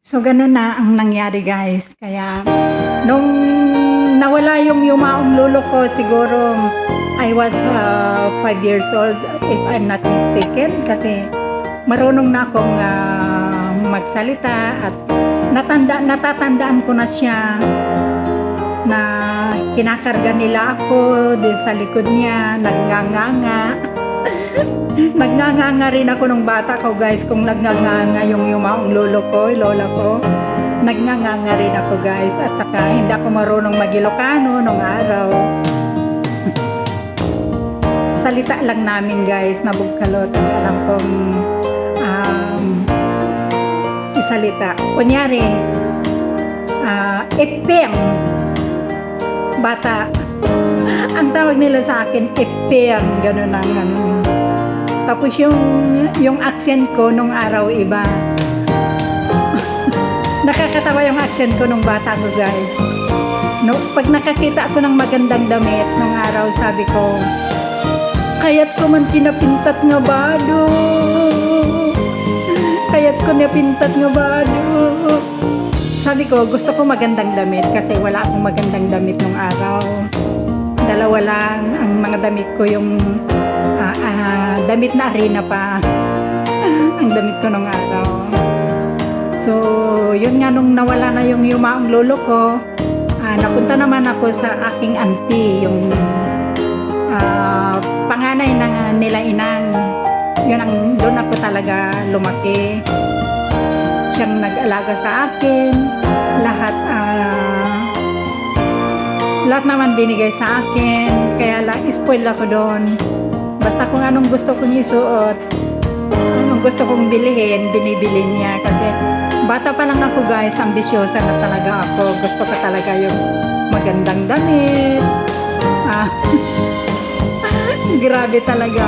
So, ganun na ang nangyari guys. Kaya, nung nawala yung yumaong lolo ko, siguro I was 5 years old, if I'm not mistaken. Kasi, marunong na akong ah, magsalita at natanda, natatandaan ko na siya na kinakarga nila ako din sa likod niya, nagnganganga. Nagnganganga rin ako nung bata ko guys kung nagnganganga yung yumaong lolo ko, lola ko. Nagnganganga rin ako guys at saka hindi ako marunong mag-Ilocano nung araw. Salita lang namin guys na bugkalot alam kong um, isalita. Kunyari, ah, epeng, bata. Ang tawag nila sa akin, epeng, ganun ang ganun. Tapos yung, yung accent ko nung araw iba. Nakakatawa yung accent ko nung bata ko guys. No, pag nakakita ako ng magandang damit nung araw, sabi ko, kaya't ko man kinapintat nga bado. Kaya't ko napintat nga bado. Sabi ko, gusto ko magandang damit kasi wala akong magandang damit nung araw. Dalawa lang ang mga damit ko yung damit na arena pa. ang damit ko nung araw. So, yun nga nung nawala na yung yumaong lolo ko, ah, napunta naman ako sa aking auntie, yung ah, panganay ng nila inang. Yun ang, doon ako talaga lumaki. Siyang nag-alaga sa akin. Lahat, ah, lahat naman binigay sa akin. Kaya lang, spoil ako doon. Anong gusto kong isuot, anong gusto kong bilhin, binibili niya. Kasi bata pa lang ako guys, ambisyosa na talaga ako. Gusto ko talaga yung magandang damit. Ah, grabe talaga.